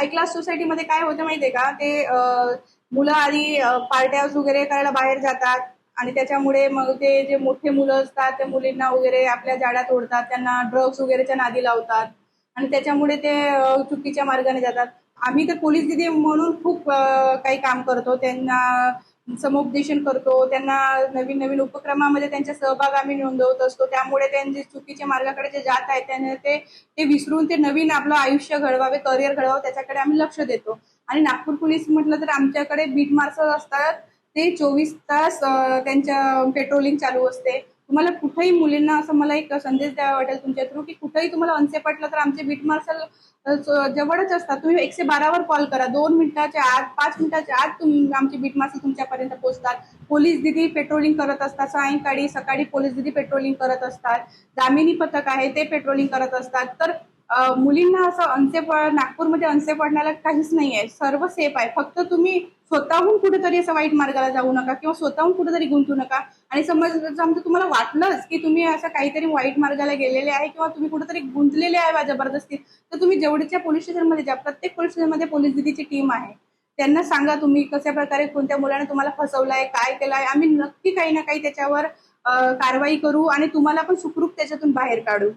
हाय class सोसायटीमध्ये काय होतं माहितीये का? ते मुलं आधी पार्ट्या वगैरे करायला बाहेर जातात आणि त्याच्यामुळे मग ते जे मोठे मुलं असतात त्या मुलींना वगैरे आपल्या जाड्यात ओढतात त्यांना ड्रग्स वगैरेच्या नादी लावतात आणि त्याच्यामुळे ते चुकीच्या मार्गाने जातात. आम्ही तर पोलीस दिदी म्हणून खूप काही काम करतो. त्यांना समुपदेशन करतो त्यांना नवीन नवीन उपक्रमामध्ये त्यांचा सहभाग आम्ही नोंदवत असतो. त्यामुळे त्यांचे चुकीच्या मार्गाकडे जे जात आहेत त्याने ते ते विसरून ते नवीन आपलं आयुष्य घडवावे करिअर घडवावं त्याच्याकडे आम्ही लक्ष देतो. आणि नागपूर पोलीस म्हटलं तर आमच्याकडे बीट मार्शल असतात ते चोवीस तास त्यांच्या पेट्रोलिंग चालू असते. तुम्हाला कुठेही मुलींना असं मला एक संदेश द्यावा वाटेल तुमच्या थ्रू की कुठेही तुम्हाला अनसे पटलं तर आमचे बीट मार्शल जवळच असतात. तुम्ही एकशे बारावर कॉल करा. दोन मिनिटाच्या आत पाच मिनिटाच्या आत तुम आमचे बीट मार्शल तुमच्यापर्यंत पोहोचतात. पोलीस दिदी पेट्रोलिंग करत असतात. सायंकाळी सकाळी पोलीस दिदी पेट्रोलिंग करत असतात. जामिनी पथक आहे ते पेट्रोलिंग करत असतात. तर मुलींना असं अनसेफ नागपूरमध्ये अनसेफ पडण्याला काहीच नाही आहे सर्व सेफ आहे. फक्त तुम्ही स्वतःहून कुठेतरी असं वाईट मार्गाला जाऊ नका किंवा स्वतःहून कुठेतरी गुंतू नका. आणि समज समजा तुम्हाला वाटलंच की तुम्ही असं काहीतरी वाईट मार्गाला गेलेले आहे किंवा तुम्ही कुठेतरी गुंतलेले आहे बा जबरदस्ती तर तुम्ही जेवढीच्या पोलीस स्टेशनमध्ये जा प्रत्येक पोलीस स्टेशनमध्ये पोलीस दिदीची टीम आहे. त्यांना सांगा तुम्ही कशा प्रकारे कोणत्या मुलाने तुम्हाला फसवलंय काय केलंय. आम्ही नक्की काही ना काही त्याच्यावर कारवाई करू आणि तुम्हाला पण सुखरूप त्याच्यातून बाहेर काढू.